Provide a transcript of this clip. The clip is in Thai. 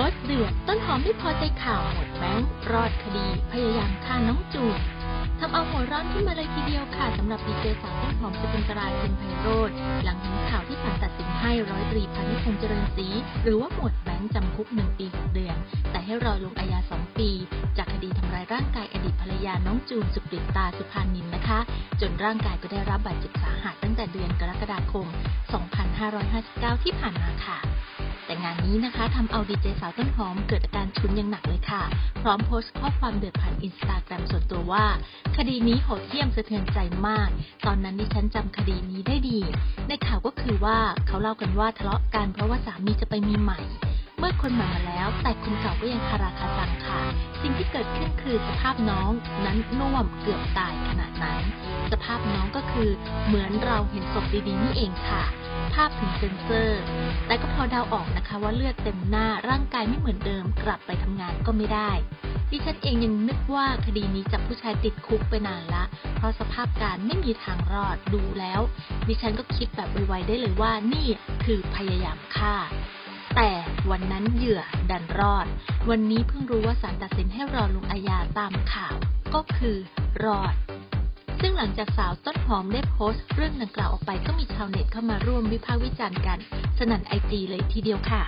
โพสเดือดต้นหอมไม่พอใจข่าวหมดแบงค์รอดคดี พยายามฆ่าน้องจูนทำเอาหัวร้อนขึ้นมาเลยทีเดียวค่ะสำหรับดีเจสาวต้นหอมสกุลตราคุณไพโรธหลังเห็นข่าวที่ศาลตัดสินให้ร้อยตรีพานิชพงเจริญศรีหรือว่าหมวดแบงค์จำคุกหนึ่งปีหกเดือน แต่ให้รอลงอาญาสองปี จากคดีทำร้ายร่างกายอดีตภรรยาน้องจูนสุกฤตตาสุภานินนะคะ จนร่างกายก็ได้รับบาดเจ็บสาหัสตั้งแต่เดือนกรกฎาคม 2559 ที่ผ่านมาค่ะ แต่งานนี้นะคะทำเอาดีเจสาวต้นหอมเกิดอาการชุนอย่างหนักเลยค่ะ พร้อมโพสต์ข้อความเดือดผ่านอินสตาแกรมส่วนตัวว่า คดีนี้โหดเหี้ยมสะเทือนใจมาก ตอนนั้นดิฉันจำคดีนี้ได้ดี ในข่าวก็คือว่าเขาเล่ากันว่าทะเลาะกันเพราะว่าสามีจะไปมีใหม่ เมื่อคนใหม่มาแล้ว แต่คนเก่าก็ยังคาราคาซังค่ะ สิ่งที่เกิดขึ้นคือสภาพน้องนั้นน่วมเกือบตายขนาดนั้น สภาพน้องก็คือเหมือนเราเห็นศพดีๆนี่เองค่ะ ภาพถึงเซนเซอร์ แต่ก็พอเดาออกนะคะว่าเลือดเต็มหน้าร่างกายไม่เหมือนเดิม กลับไปทำงานก็ไม่ได้ ดิฉันเองยังนึกว่าคดีนี้จับผู้ชายติดคุกไปนานละ เพราะสภาพการไม่มีทางรอดดูแล้ว ดิฉันก็คิดแบบไวๆได้เลยว่านี่คือพยายามฆ่า แต่วันนั้นเหยื่อดันรอด วันนี้เพิ่งรู้ว่าศาลตัดสินให้รอลงอาญาตามข่าว ก็คือรอด ซึ่งหลังจากสาวต้นหอมได้โพสต์เรื่องดังกล่าวออกไปก็มีชาวเน็ตเข้ามาร่วมวิพากษ์วิจารณ์กัน สนั่นไอจีเลยทีเดียวค่ะ